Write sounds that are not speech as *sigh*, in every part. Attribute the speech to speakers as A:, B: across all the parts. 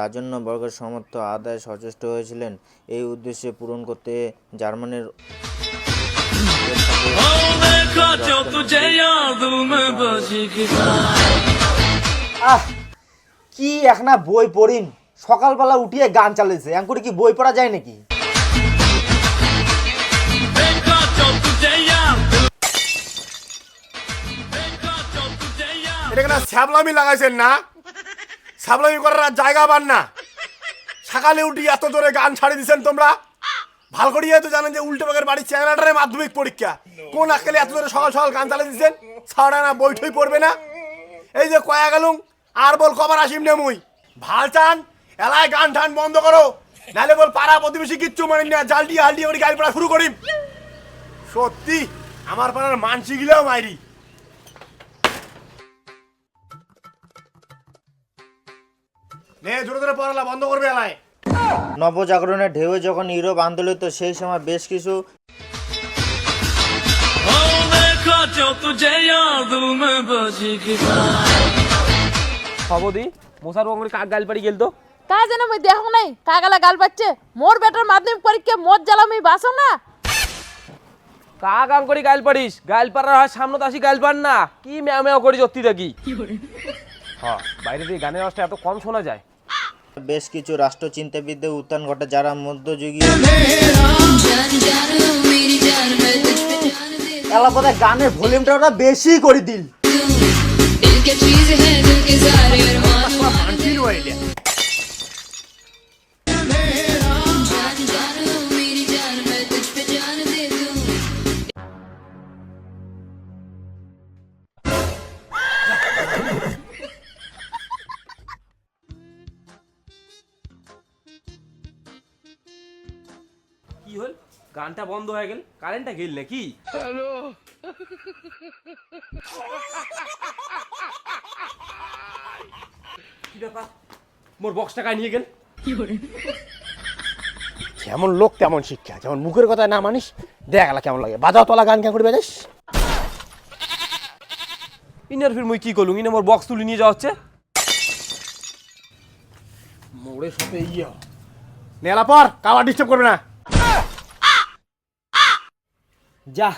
A: রাজন্যবর্গের সমর্থ আদায় সচেষ্ট হয়েছিলেন। এই উদ্দেশ্যে পূরণ করতে জার্মানির
B: আহ কি এখনা বই পড়িম। সকালবেলা উঠিয়ে গান চালিয়েছে। এখন করে কি বই পড়া যায় নাকি?
C: শ্যাবলামি লাগাইছেন না? ছ্যাবলামি করার আর জায়গা পান না। সকালে উঠি এত জোরে গান ছাড়ি দিছেন তোমরা? ভালো করিয়ে তো জানেন যে উল্টো বাগের বাড়ির চ্যাংরাটারে মাধ্যমিক পরীক্ষা। কোন আজকালে এত জোরে সকাল সকাল গান চালিয়ে দিচ্ছেন ছাড়া না বইঠই পড়বে না। এই যে কয়া গেলুম, আর বল কবার আসিম নে মুই? ভালো চান? এলায় গান টান বন্ধ করো। নাহলে বল পাড়া প্রতিবেশী কিচ্ছু মানে না। জাল জালটি হালটি করে গাড়ি পড়া শুরু করিম। সত্যি, আমার পাড়ার মানসি গিলেও মাইরি। পড়ালা বন্ধ করবে এলায়।
A: নবজাগরণের ঢেউ যখন ইউরোপ আন্দোলিত সেই সময় বেশ কিছু
D: সবদি মোসার বঙ্গের কাক গাল গেল তো
E: তা যেন আমি দেখো নাই কাকালা গাল পাচ্ছে। মোর বেটার মাধ্যমিক পরীক্ষা মোর জ্বালামি বাসো না।
D: কা কাম করি গাল পাড়িস? গাল পাড়ার হয় সামনে তো আসি গাল পার না। কি ম্যাও ম্যাও করিস অতি দেখি। হ্যাঁ বাইরে দিয়ে গানের আওয়াজটা এত কম শোনা যায়।
A: বেশ কিছু রাষ্ট্রচিন্তাবিদদের উত্থান ঘটে যারা মধ্যযুগীয়
B: এলাকাতে গানের ভলিউমটা ওরা বেশি করে দিল। *laughs*
D: কি হল? গানটা বন্ধ হয়ে গেল। কারেন্টটা গেল নাকি কি ব্যাপার? মোর বক্সটা কাই নিয়ে গেল? কি করে?
C: যেমন লোক তেমন শিক্ষা। যেমন মুখের কথা না মানিস দেখ এলা কেমন লাগে। বাজাও তোলা গান কেন করে বাজাস।
D: ইনার ফির মুই কি করলুম? ইনে মোর বক্স তুলে নিয়ে যাওয়া হচ্ছে।
C: মোড়ের সাথে ইয়ে। নেলা পর কাবার ডিস্টার্ব করবে না।
B: যা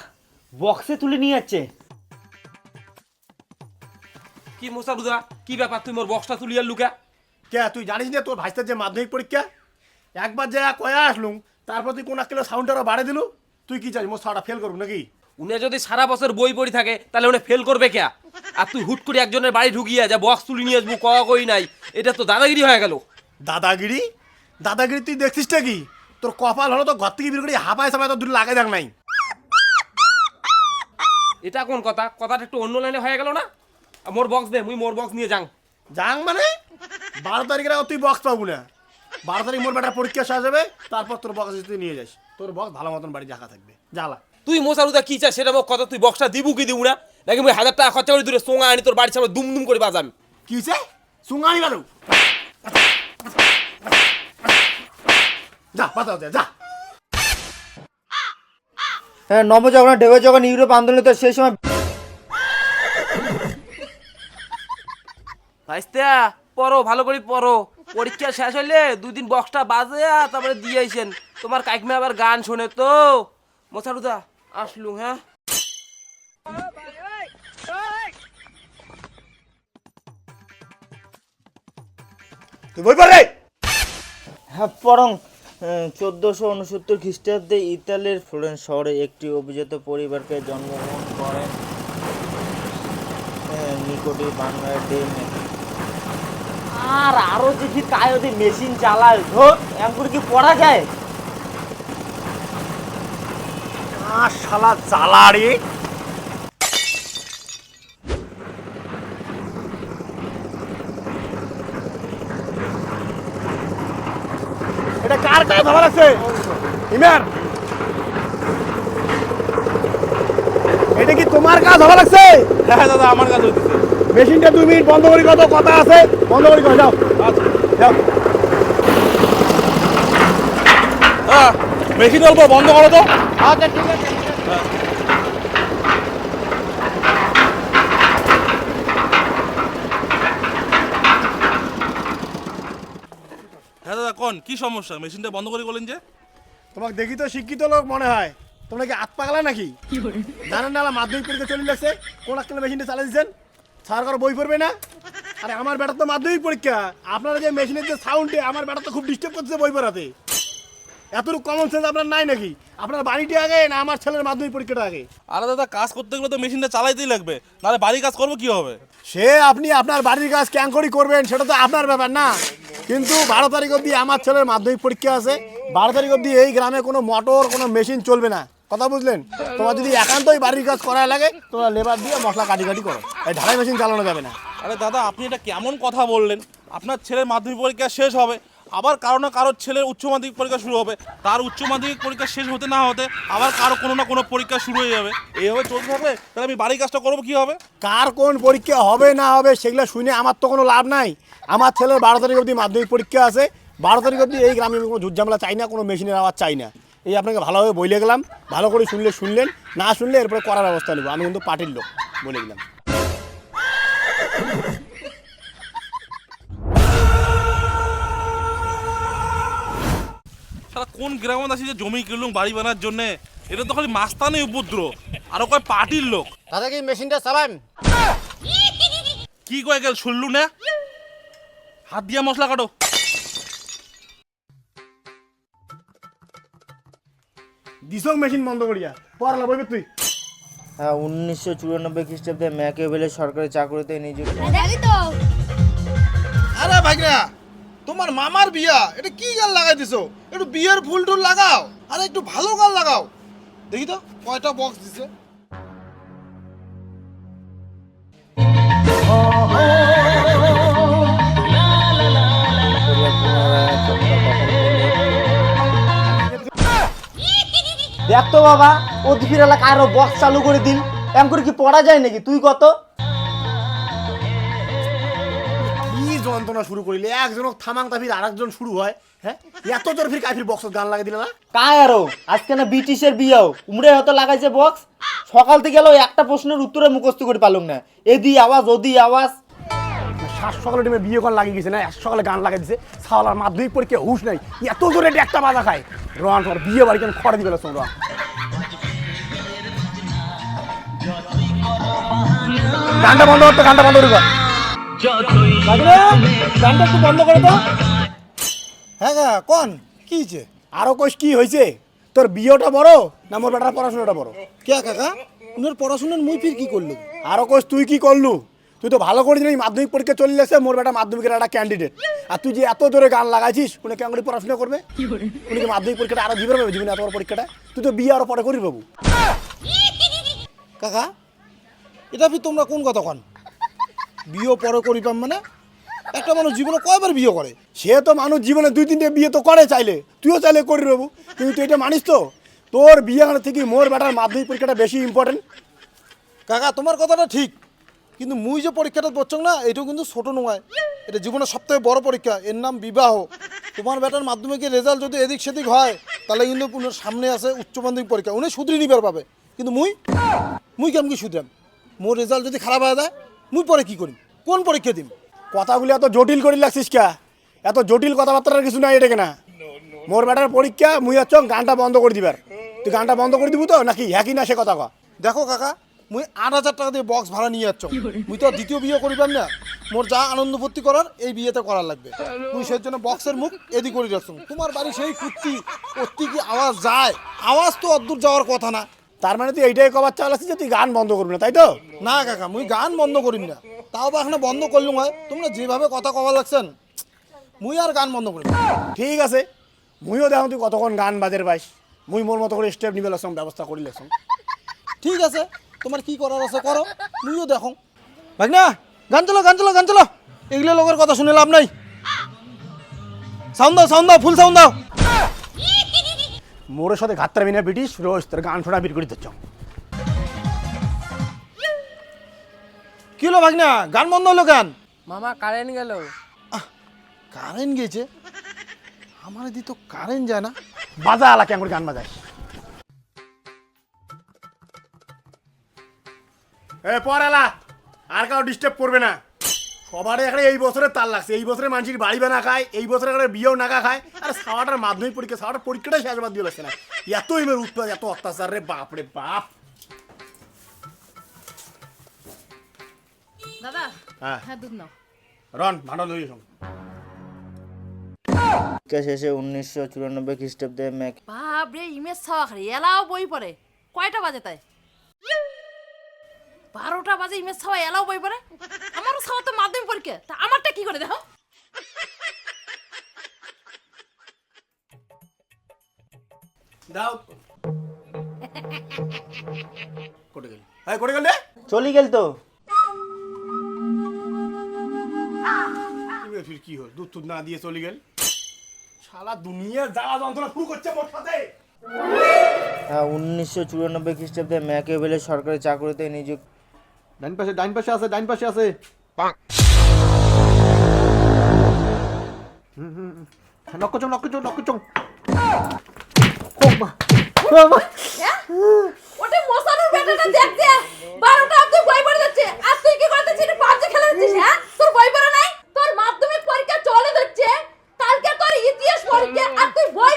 B: বক্সে তুলে নিয়ে যাচ্ছে।
D: কি মোসারুদা কি ব্যাপার তুই মোর বক্সটা তুলিয়ার লুকা?
C: কে তুই জানিস না তোর ভাইস্তার যে মাধ্যমিক পরীক্ষা? একবার যা কয়া আসলুম তারপর তুই কোন কিলো সাউন্ড আরও বাড়ে দিলু? তুই কি চাস মোর সাউন্ডটা ফেল করব নাকি?
D: উনি যদি সারা বছর বই পড়ি থাকে তাহলে উনি ফেল করবে কে? আর তুই হুট করে একজনের বাড়ি ঢুকিয়ে যা বক্স তুলে নিয়ে আসব কওয়া কই নাই এটা তো দাদাগিরি হয়ে গেল।
C: দাদাগিরি? দাদাগিরি তুই দেখছিসটা কি? তোর কপাল হলো তো ঘর থেকে বের করে হাঁপায় সাপায় তো দূরে লাগাই দেখ নাই।
D: এটা কোন কথা? কথাটা একটু অন্য লাইনে হয়ে গেল না? মোর বক্স দে মুই মোর বক্স নিয়ে যাং।
C: যাং মানে? বারো তারিখের তুই বক্স পাবো না। বারো তারিখ মোর বেটার পরীক্ষা শেষ হবে তারপর তোর বক্স তুই নিয়ে যাস। তোর বক্স ভালো মতন বাড়ি জায়গা থাকবে। জ্বালা
D: তুই মোসারুদা কি চাস সেটা কথা তুই বক্সটা দিবু কি দিবু না? নাকি মুই হাজার টাকা খরচা করে দূরে সোঙা আনি তোর বাড়ির সামনে দুম দুম করে বাজাম?
C: কি হয়েছে আনি বালু যা বাতাও যা।
A: হ্যাঁ নবজাগরণের ঢেউ যখন ইউরোপ আন্দোলিত সেই সময়
D: ভাইস্তা পড়ো ভালো করে পড়ো। পরীক্ষা শেষ হলে দুদিন বক্সটা বাজে আর তারপরে দিয়ে আইসেন। তোমার কাকিমা আবার গান শোনে তো। মোসারুদা আসলু হ্যাঁ?
C: তুই বই পড়?
A: হ্যাঁ পরং চোদ্দোশো উনসত্তর খ্রিস্টাব্দে ইতালির ফ্লোরেন্স শহরে একটি অভিজাত পরিবারকে জন্মগ্রহণ করেন নিকটে বাংলার ডে
B: আর আরও দেখি কায়দি মেশিন চালায় ধর এখন করে কি পড়া যায়?
C: আর শালা জ্বালা রে এটা কার কার ভালো লাগছে ইমান এটা কি তোমার কাজ ভালো লাগছে? হ্যাঁ দাদা আমার কাজ হচ্ছে মেশিনটা দুই মিনিট বন্ধ করি কত কথা আছে? বন্ধ করি কত যাও। যাও। মেশিন অল্প বন্ধ করো তো। আচ্ছা ঠিক আছে
F: হ্যাঁ দাদা কোন কি সমস্যা? মেশিনটা বন্ধ করে বলেন যে।
C: তোমাকে দেখি তো শিক্ষিত লোক মনে হয়। তোমরা কি আত পাগলা নাকি? জানেন না মাধ্যমিক পরীক্ষা চলে লাগছে কোন একটা মেশিনটা চালা দিচ্ছেন সরকার বই পড়বে না? আরে আমার বেটা তো মাধ্যমিক পরীক্ষা। আপনারা যে মেশিনের যে সাউন্ডে আমার বেটা তো খুব ডিস্টার্ব করছে বই পড়াতে। এতটুকু কমন সেন্স আপনার নাই নাকি? আপনার বাড়িটি আগে না আমার ছেলের মাধ্যমিক পরীক্ষাটা আগে?
F: আরে দাদা কাজ করতে গেলে তো মেশিনটা চালাইতেই লাগবে। নাহলে বাড়ির কাজ করব কি হবে
C: সে আপনি আপনার বাড়ির কাজ ক্যাঙ্করি করবেন সেটা তো আপনার ব্যাপার না। কিন্তু বারো তারিখ অব্দি আমার ছেলের মাধ্যমিক পরীক্ষা আছে। বারো তারিখ অব্দি এই গ্রামে কোনো মোটর কোনো মেশিন চলবে না। কথা বুঝলেন? তোমার যদি একান্তই বাড়ির কাজ করা লাগে, তোমরা লেবার দিয়ে মশলা কাটি কাটি করো। এই ঢালাই মেশিন চালানো যাবে না।
F: আরে দাদা, আপনি এটা কেমন কথা বললেন? আপনার ছেলের মাধ্যমিক পরীক্ষা শেষ হবে। আবার কারও না কারোর ছেলের উচ্চ মাধ্যমিক পরীক্ষা শুরু হবে। তার উচ্চ মাধ্যমিক পরীক্ষা শেষ হতে না হতে আবার কারও কোনো না কোনো পরীক্ষা শুরু হয়ে যাবে। এইভাবে চলতে থাকবে তাহলে আমি বাড়ির কাজটা করব কি হবে?
C: কার কোন পরীক্ষা হবে না হবে সেগুলো শুনে আমার তো কোনো লাভ নাই। আমার ছেলের বারো তারিখ অবধি মাধ্যমিক পরীক্ষা আছে। বারো তারিখ অবধি এই গ্রামে কোনো ঝুটঝামেলা চাই না, কোনো মেশিনের আওয়াজ চাই না। এই আপনাকে ভালোভাবে বলে গেলাম। ভালো করে শুনলে শুনলেন, না শুনলে এরপরে করার ব্যবস্থা নেব। আমি কিন্তু পার্টির লোক, বলে গেলাম
F: সারা কোন গ্রামে আসি যে জমি কিনলুম বাড়ি বানার জন্য? এটা তো খালি মাস্তানি উপদ্র আরও কয় পার্টির লোক।
B: দাদা কি মেশিনটা চালান?
F: কি কয় গেল শুনলু না? হাত দিয়া মশলা কাটো।
C: দিসক মেশিন বন্ধ করিয়া। পড়ালা বইবে তুই।
G: হ্যাঁ উনিশশো চুরানব্বই খ্রিস্টাব্দে ম্যাকেবেলে সরকারি চাকরিতে নিযুক্ত
H: আরে ভাইরা তোমার মামার বিয়া, এটা কি গান লাগাই দিছো? একটু বিয়ের ফুল টুল লাগাও, আরে একটু ভালো গান লাগাও। দেখি তো, কয়টা বক্স দিছে?
B: দেখ তো বাবা অতিফির এলাকা আরও বক্স চালু করে দিন এম করে কি পড়া যায় নাকি? তুই কত?
C: যন্ত্রণা শুরু করিলে একজন থামাং তাফির আর একজন শুরু হয় হ্যাঁ? এত জোর ফির কাফির বক্স গান লাগিয়ে দিলে না?
B: কায় আরও? আজকে না ব্রিটিশের বিয়াও। উমরে হয়তো লাগাইছে বক্স। সকাল থেকে গেল একটা প্রশ্নের উত্তরে মুখস্থ করে পালুম না। এদি আওয়াজ ওদি আওয়াজ।
C: সাত সকালে টিমে বিয়ে করা লাগিয়ে গেছে না? এক সকালে গান লাগিয়ে দিছে। সাওয়ালার মাধ্যমিক পরীক্ষা হুশ নাই। এত জোরে একটা বাজা খায়। রন তোমার বিয়ে বাড়ি কেন খড় দিবে তোমরা গানটা বন্ধ করতো গানটা বন্ধ করবে গানটা একটু বন্ধ করে তো
H: হ্যাঁ কোন? কি হয়েছে?
C: আরও কোষ কি হয়েছে? তোর বিয়েটা বড় না মোর বেটার পড়াশোনাটা বড়?
H: কে কাকা উনার পড়াশোনার মুই ফির কি করল?
C: আরও কোষ তুই কি করলু? তুই তো ভালো করে জানিস মাধ্যমিক পরীক্ষা চলে মোর বেটা মাধ্যমিকের একটা ক্যান্ডিডেট আর তুই যে এত জোরে গান লাগাইছিস উনি কেমন করে পড়াশোনা করবে? উনি কি মাধ্যমিক পরীক্ষাটা আরও দিবে পাবে জীবনে এত বড় পরীক্ষাটা? তুই তো বিয়ে আরও পরে করিস বাবু।
H: কাকা এটা তোমরা কোন কথা কন? বিয়ে পরে করি পাম মানে? একটা মানুষ জীবনে কয়বার বিয়ে করে?
C: সে তো মানুষ জীবনে দুই তিনটে বিয়ে তো করে চাইলে। তুইও চাইলে করি বাবু কিন্তু তুই এটা মানিস তো? তোর বিয়ে থেকে মোর বেটার মাধ্যমিক পরীক্ষাটা বেশি ইম্পর্টেন্ট
H: কাকা, তোমার কথাটা ঠিক। কিন্তু মুই যে পরীক্ষাটা করছ না, এটাও কিন্তু ছোট নয় এটা জীবনের সবথেকে বড় পরীক্ষা। এর নাম বিবাহ। তোমার বেটার মাধ্যমিকের রেজাল্ট যদি এদিক সেদিক হয়, তাহলে কিন্তু উনার সামনে আছে উচ্চ মাধ্যমিক পরীক্ষা। উনি শুধরি নিবার পাবে। কিন্তু মুই? মুই কেমন কি শুধরাম মোর রেজাল্ট যদি খারাপ হয়ে যায় মুই পরে কি করি কোন পরীক্ষা দিম?
C: কথাগুলি এত জটিল করি লাগছিস কা? এত জটিল কথাবার্তার কিছু নাই এটাকে না? মোর বেটার পরীক্ষা মুই হচ্ছ গানটা বন্ধ করে দিবার। তুই গানটা বন্ধ করে দিবু তো? নাকি হ্যাঁ কি না সে কথা কয়া
H: দেখো কাকা মুই আট হাজার টাকা দিয়ে বক্স ভাড়া নিয়ে যাচ্ছ। মুই তো আর দ্বিতীয় বিয়ে করিবাম না। মোর যা আনন্দ ফুর্তি করার এই বিয়েতে করার লাগবে। তুই সেই জন্য বক্সের মুখ এদিক করে রাখছো তোমার বাড়ি সেই কুত্তি কুত্তি কি আওয়াজ যায়? আওয়াজ তো অদ্দূর যাওয়ার কথা না।
C: তার মানে তুই এইটাই কবার চালাচ্ছিস যে তুই গান বন্ধ করবি না তাই তো?
H: না কাকা মুই গান বন্ধ করিম না। তাও বা এখানে বন্ধ করলুম হয়। তোমরা যেভাবে কথা কবা লাগছেন মুই আর গান বন্ধ করিম
C: ঠিক আছে মুইও দেখো তুই কতক্ষণ গান বাজের পাইস। মুই মোর মতো করে স্টেপ নিবে লাগছম ব্যবস্থা করি লাগছম
H: ঠিক আছে তোমার কি করার আছে করো মুইও দেখো। ভাই না গান চলো গান চলো গান চলো। এগুলো লোকের কথা শুনে লাভ নাই। সাউন্ড দাও সাউন্ড দাও ফুল সাউন্ড দাও।
C: মোরের সাথে ঘাতটা বিনা ব্রিটিশ রোজ তোর গান শোনা বিট করে দিচ্ছ।
H: কি হলো ভাগনা? গান বন্ধ হলো গান
I: মামা কারেন্ট গেল।
H: কারেন্ট গেছে? আমার দি তো কারেন্ট যায় না।
C: বাজা আলা কেমন গান বাজাই এ পড়ালা আর কাউ ডিস্টার্ব করবে না। সবারই এখানে এই বছরে তার লাগছে। এই বছরে মানুষের বাড়ি বানা খায় এই বছরে এখানে বিয়েও নাকা খায়। আর সাওয়াটার মাধ্যমিক পরীক্ষা সাওয়াটার পরীক্ষাটাই শেষ বাদ দিয়ে লাগছে না। এত ইমের উৎপাদ এত অত্যাচার রে বাপ রে বাপ।
E: দাদা
C: হ্যাঁ।
E: হ্যাঁ দুধ নাও।
C: রন ভালো লই এসো।
A: পরীক্ষা শেষে উনিশশো চুরানব্বই খ্রিস্টাব্দে ম্যাক
E: বাপরে ইমেজ ছাওয়া খালি। এলাও বই পড়ে। কয়টা বাজে তাই? বারোটা বাজে ইমেজ ছাওয়া এলাও বই পড়ে। আমারও ছাওয়া তো মাধ্যমিক পরীক্ষা। তা আমারটা কি করে দেখো?
C: দাও। কোটে গেল। হ্যাঁ কোটে গেল
A: চলি গেল তো।
C: ফির কি হল? দুধ টুধ না দিয়ে চলে গেল। শালা দুনিয়ার জ্বালা যন্ত্রণা শুরু করছে মোট সাথে।
A: হ্যাঁ উনিশশো চুরানব্বই খ্রিস্টাব্দে ম্যাকেবেলে সরকারি চাকরিতে নিযুক্ত
J: ডাইন পাশে ডাইন পাশে আছে ডাইন পাশে আছে। নক্কচং নক্কচং নক্কচং।
E: হ্যাঁ? ওটা মশানোর ব্যাটাটা দেখছে বারোটা অব্দি বই পড়ে যাচ্ছে। আর তুই কি করতেছিস পাবজি খেলা দিচ্ছিস হ্যাঁ? তোর বই পড়া নাই? তোর মাধ্যমিক পরীক্ষা চলে যাচ্ছে। কালকে তোর ইতিহাস পরীক্ষা আর তুই বই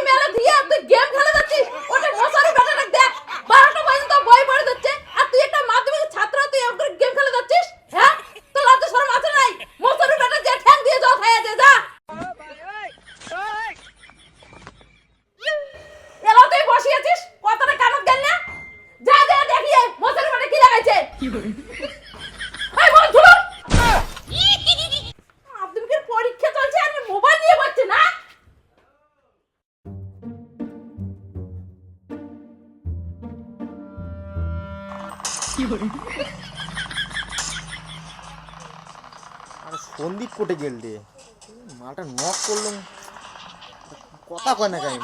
B: কথা কয় না কাই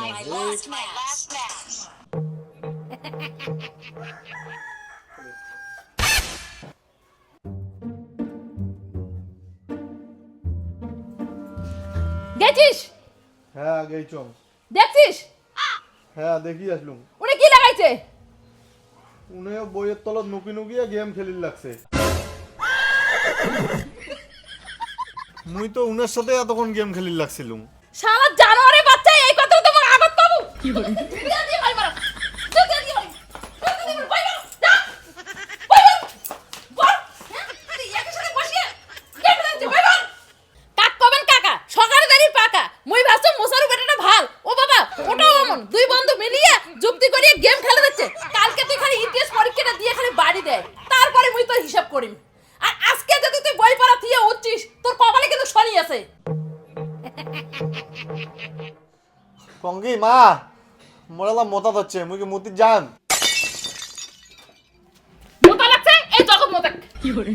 E: গেছিস?
J: হ্যাঁ গেইছং
E: দেখছিস?
J: হ্যাঁ দেখি আসলুম।
E: উনি কি লাগাইছে?
J: উনিও বইয়ের তলত নুকি নুকিয়ে গেম খেলির লাগছে। মুই তো উনের সাথে এতক্ষণ গেম খেলির লাগছিলুম।
E: শালা জানোয়ারের বাচ্চা এই কথা তোমার আগত পাবো কি বলে
J: কঙ্গি মা! মোরালা মতা হচ্ছে মুই কি মতির যান
E: মোতা লাগছে? এই জগৎ মোতা। কি করে?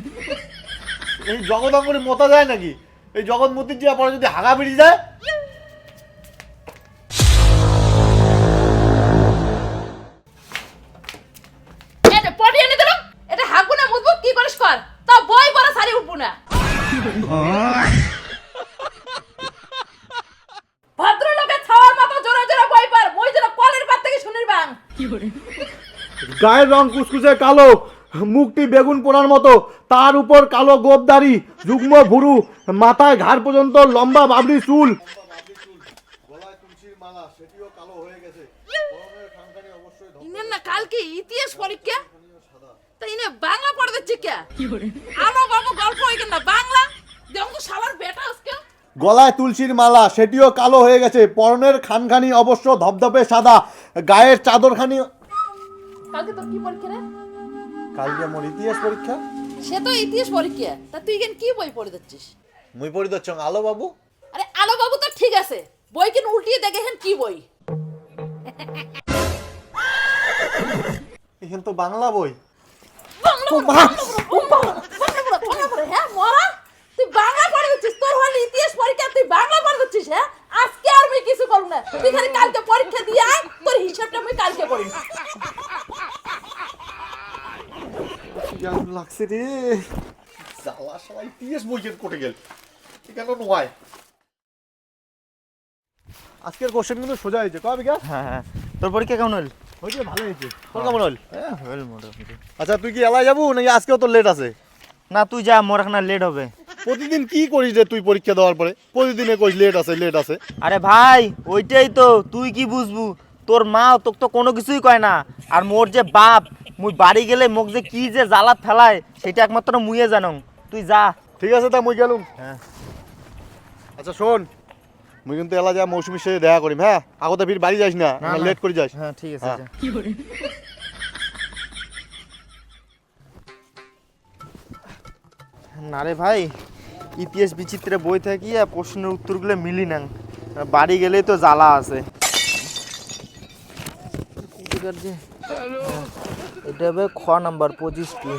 J: এই জগৎ অঙ্গনে মতা যায় নাকি? এই জগৎ মতির যাওয়ার পরে যদি হাগা বেরিয়ে যায়?
E: এটা পটি এটা হাগবো না মুদবো কি করিস কর? তা বই পড়া সারি উঠবো না ভদ্রলোকের ছাওয়ার মতো জোরে জোরে বই পার মই যেন কলের পাত থেকে শুনির বাং
J: গায়ের রং কুচকুচে কালো মুখটি বেগুন পোড়ার মতো তার উপর কালো গোপদারি যুগ্ম ভুরু মাথায় ঘাড় পর্যন্ত লম্বা বাবরি চুল।
E: না কালকে ইতিহাস পরীক্ষা? বাংলা পড়ে দিচ্ছে কে? আলো বাবু গল্প হয়ে না বাংলা? দেখো তো শালার বেটা আজকে।
J: গলায় তুলসীর মালা সেটিও কালো হয়ে গেছে পরনের খানখানি অবশ্য ধপধপে সাদা গায়ের চাদরখানি
E: কালকে তোর কি পরীক্ষা রে?
J: কালকে আমার ইতিহাস পরীক্ষা।
E: সে তো ইতিহাস পরীক্ষা। তা তুই কেন কি বই পড়ে দিচ্ছিস?
J: মুই পড়ি দচ্ছ আলো বাবু
E: আরে আলো বাবু তো ঠিক আছে। বই কেন উল্টিয়ে দেখে এখন কি বই?
J: এখান তো বাংলা বই।
E: বাংলা পড়ো, বাংলা পড়ো, বাংলা পড়ো, হ্যাঁ মরা তুই বাংলা পড়ে দিচ্ছিস তোর হলে ইতিহাস পরীক্ষা তুই বাংলা পড়ে দিচ্ছিস হ্যাঁ? আজকে আর আমি কিছু করব না। তুই খালি কালকে পরীক্ষা দিয়ে আয় তোর হিসাবটা আমি কালকে করি
J: লাগছে রে? জ্বালা সবাই ইতিহাস বইয়ের কোটে গেল। কেন নয় আজকের কোশ্চেন কিন্তু সোজা হয়েছে। কবে বিকাশ
A: হ্যাঁ হ্যাঁ। তোর পরীক্ষা কেমন হল?
J: হয়েছে ভালো হয়েছে। তোর কেমন হল?
A: হ্যাঁ হল মোটামুটি।
J: আচ্ছা তুই কি এলাই যাব নাকি আজকেও তোর লেট আছে?
A: না তুই যা মোর এখন লেট হবে।
J: প্রতিদিন কি করিস রে তুই পরীক্ষা দেওয়ার পরে? প্রতিদিনে কইস লেট আছে লেট আছে।
B: আরে ভাই ওইটাই তো তুই কি বুঝবু? তোর মা তোকে তো কোনো কিছুই কয় না। আর মোর যে বাপ মুই বাড়ি গেলে মোক যে কি যে জ্বালাত ফেলায় সেটা একমাত্র মুইয়ে জানো। তুই যা।
J: ঠিক আছে তা মুই গেলুম।
B: হ্যাঁ।
J: আচ্ছা শোন মুই কিন্তু এলা যা মৌসুমীর সাথে দেখা করিম হ্যাঁ? আগতে ফির বাড়ি যাস না। লেট করে যাস।
B: হ্যাঁ ঠিক আছে
J: হ্যাঁ।
B: যা। না রে ভাই ইতিহাস বিচিত্রে বই থাকি আর প্রশ্নের উত্তরগুলো মিলি না। বাড়ি গেলেই তো জ্বালা আছে। এটা হবে খ নাম্বার পঁচিশটি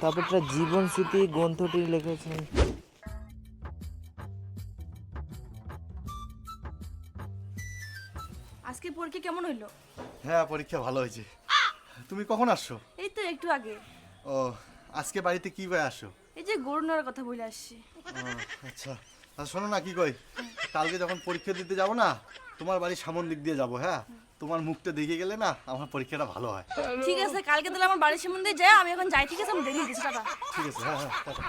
B: তারপর একটা জীবন স্মৃতি গ্রন্থটি লিখেছেন।
E: আজকে পরীক্ষা কেমন হইল?
J: হ্যাঁ পরীক্ষা ভালো হয়েছে। তুমি কখন আসছো?
E: এই তো একটু আগে।
J: ও আজকে বাড়িতে কি ভাই আসো?
E: এই যে গরু নেওয়ার কথা বলে আসছি।
J: আচ্ছা। আচ্ছা শোনো না কি কই? কালকে যখন পরীক্ষা দিতে যাব না তোমার বাড়ির সামন দিক দিয়ে যাব হ্যাঁ? তোমার মুখটা দেখে গেলে না আমার পরীক্ষাটা ভালো হয়।
E: ঠিক আছে কালকে তাহলে আমার বাড়ির সম্বন্ধে যাই আমি এখন যাই ঠিক আছে? আমি দেরি দিচ্ছি টাটা।
J: ঠিক আছে হ্যাঁ হ্যাঁ টাটা।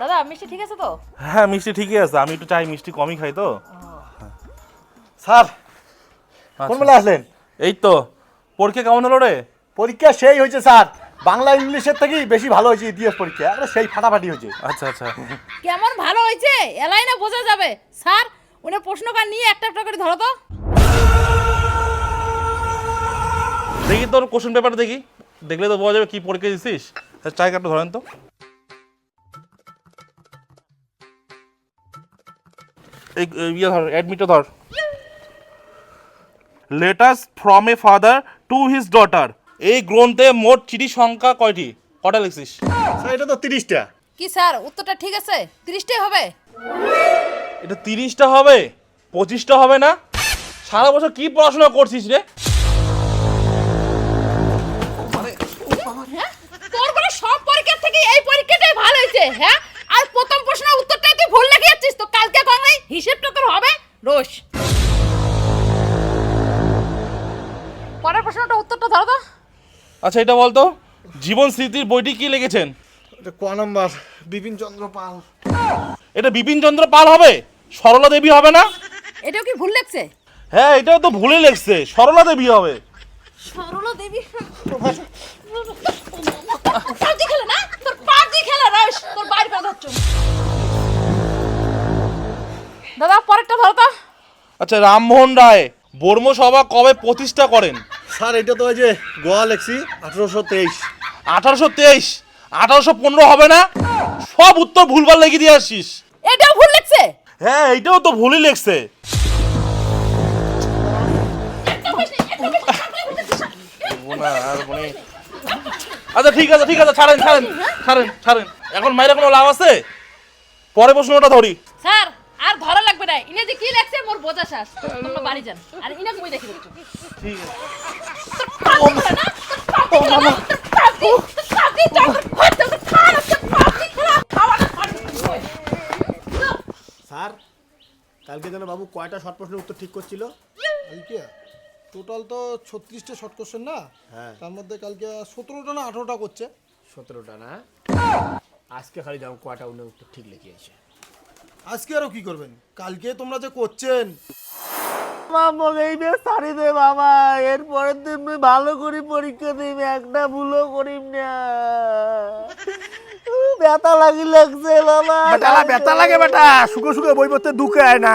E: দাদা মিষ্টি ঠিক আছে তো?
F: হ্যাঁ মিষ্টি ঠিকই আছে। আমি একটু চাই মিষ্টি কমই খাই তো।
J: স্যার কোন বেলা আসলেন?
F: এই তো পরীক্ষা কেমন হলো রে?
J: পরীক্ষা সেই হয়েছে স্যার। বাংলা ইংলিশের থেকেই বেশি ভালো হয়েছে ইতিহাস পরীক্ষা। আরে সেই ফাটাফাটি হয়েছে।
F: আচ্ছা আচ্ছা।
E: কেমন ভালো হয়েছে? এলাই না বোঝা যাবে। স্যার উনি প্রশ্নকার নিয়ে একটা একটা করে ধরো তো।
F: দেখি তোর কোশ্চেন পেপার দেখি। দেখলে তো বোঝা যাবে কি পরীক্ষা দিছিস। চাই কাপটা ধরেন তো। এই এই ইয়ে ধর অ্যাডমিটটা ধর। Letters from a father to his daughter. এই গ্রন্থে মোট চিঠি সংখ্যা কয়টি? কটা লিখছিস?
J: স্যার এটা তো তিরিশটা।
E: কি স্যার উত্তরটা ঠিক আছে? তিরিশটাই হবে?
F: এটা তিরিশটা হবে? পঁচিশটা হবে না? সারা বছর কি পড়াশোনা করছিস রে?
E: হ্যাঁ? তোর বলে সব পরীক্ষার থেকে এই পরীক্ষাটাই ভালো হয়েছে হ্যাঁ? আর প্রথম প্রশ্নের
F: আচ্ছা এটা বলতো জীবন স্মৃতির বইটি কি লিখেছেন?
J: এটা ক নম্বর? বিপিন চন্দ্র পাল।
F: এটা বিপিন চন্দ্র পাল হবে? সরলা দেবী হবে না?
E: এটাও কি ভুল লিখছে?
F: হ্যাঁ এটাও তো ভুলে লিখছে। সরলা দেবী হবে।
E: সরলা দেবী? পার্টি খেলে না? তোর পার্টি খেলে রস তোর বাইরে করে ধরছ দাদা পরেরটা ধরো তো।
F: আচ্ছা রামমোহন রায় বর্ম সভা কবে প্রতিষ্ঠা করেন?
J: স্যার এটা তো ওই যে গোয়া লেখছি আঠারোশো তেইশ।
F: আঠারোশো তেইশ? আঠারোশো পনেরো হবে না? সব উত্তর ভুলভাল লেগে দিয়ে আসছিস
E: এটাও ভুল লিখছে?
F: হ্যাঁ এইটাও তো ভুলই লেখছে। আচ্ছা ঠিক আছে ঠিক আছে ছাড়েন ছাড়েন ছাড়েন ছাড়েন। এখন মাইরে কোনো লাভ আছে? পরে প্রশ্নটা ধরি।
E: স্যার আর ধরা লাগবে না। ইনে যে কি লেখছে মোর বোঝা শেষ। তোমরা বাড়ি যান। আর ইনে মই দেখি দিচ্ছ
F: ঠিক আছে।
C: স্যার কালকে যেন বাবু কয়টা শর্ট প্রশ্নের উত্তর ঠিক করছিল?
J: কালকে? টোটাল তো ছত্রিশটা শর্ট কোশ্চেন না?
C: হ্যাঁ।
J: তার মধ্যে কালকে সতেরোটা না আঠারোটা করছে?
C: সতেরোটা না? আজকে খালি যাও কয়টা উনি উত্তর ঠিক লিখিয়েছে।
J: আজকে আরও কি করবেন? কালকে তোমরা যে করছেন।
B: মামা এই বেশ ছাড়ি দে বাবা। এরপরের দিন ভালো করে পরীক্ষা একটা ভুলও করিম না। ব্যথা লাগি লাগছে বাবা।
C: বেটালা বেতা লাগে বেটা। শুকে শুকে বই পড়তে না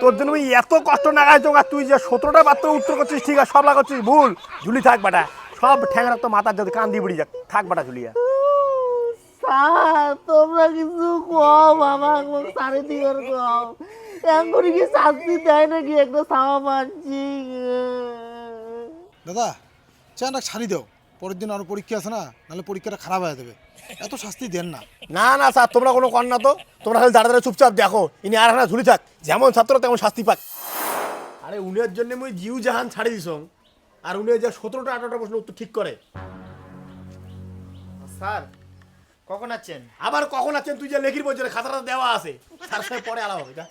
C: তোর জন্য আমি এত কষ্ট না গাইছো আর তুই যে সতেরোটা বাচ্চা উত্তর করছিস ঠিক আছে সব লাগাচ্ছিস ভুল। ঝুলি থাক বেটা। সব ঠ্যাংরা তো মাথার যদি কান দিয়ে বুড়ি যাক। থাক বেটা ঝুলিয়া।
B: স্যার তোমরা কিছু কম আমার সাড়ে দিকে কম। এখন কি শাস্তি দেয় নাকি? একটা সামা মানছি
J: দাদা চাটা ছাড়ি দাও। পরের দিন আরও পরীক্ষা আছে না নাহলে পরীক্ষাটা খারাপ হয়ে যাবে। এত শাস্তি দেন না।
C: না না স্যার তোমরা কোনো কর না তো। তোমরা খালি দাঁড়া দাঁড়া চুপচাপ দেখো। ইনি আর হানা ঝুলি থাক। যেমন ছাত্র তেমন শাস্তি পাক। আরে উনির জন্য মুই জিউ জাহান ছাড়ি দিছ। আর উনি যে সতেরোটা আঠারোটা প্রশ্ন উত্তর ঠিক করে।
B: স্যার কখন আছেন?
C: আবার কখন আছেন তুই যে লেখির বই খাতাটা দেওয়া আছে। তার সঙ্গে পরে আলাদা হবে, যা।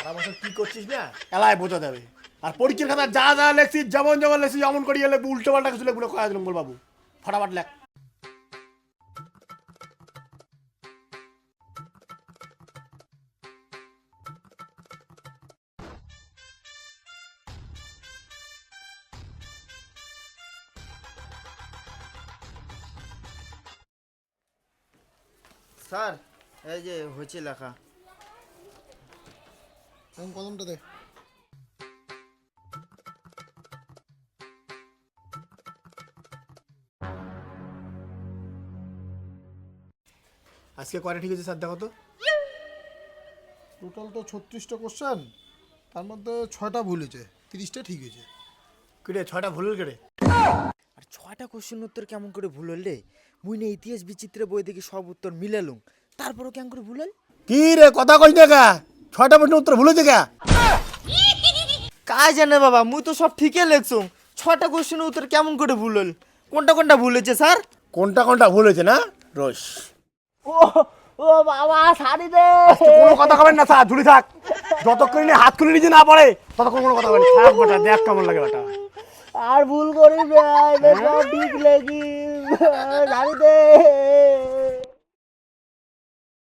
C: সারা বছর কি করছিস না? এলায় বোঝা দেবে আর পরীক্ষার খাতা যা যা লেখছিস, যেমন যেমন লেখছিস যেমন করি এলে উল্টো পাল্টা কিছু লেখবো কয়া দিলাম বল বাবু ফটাফট লেখ।
B: স্যার এই যে হয়েছে লেখা।
H: এখন কদমটা দে।
C: আজকে কয়টা ঠিক আছে স্যার দেখো তো?
H: টোটাল তো ছত্রিশটা কোশ্চেন তার মধ্যে ছয়টা ভুল হয়েছে তিরিশটা ঠিক হয়েছে।
C: কিরে ছয়টা ভুল কেটে
B: আর ছয়টা কোশ্চেন উত্তর কেমন করে ভুল হলে মুই না ইতিহাস বিচিত্রে বই দেখি সব উত্তর মিলালুম। তারপরও কেমন করে ভুল হল?
C: কি রে কথা কইস না কা? ছয়টা প্রশ্ন উত্তর ভুল হয়েছে কা?
B: কাজ জানে বাবা মুই তো সব ঠিকই লেখছুম। ছয়টা কোশ্চেনের উত্তর কেমন করে ভুল হল? কোনটা কোনটা ভুল হয়েছে স্যার?
C: কোনটা কোনটা ভুল হয়েছে না? রোশ
B: ও ও বাবা শাড়ি দে।
C: কোনো কথা কবেন না স্যার ঝুলি থাক। যতক্ষণ না হাত খুলে নিজে না পড়ে ততক্ষণ কোনো কথা বলেন থাক বেটা দেখ কেমন লাগে বেটা।
B: আর ভুল করি বেশ ঠিক লাগি শাড়ি দে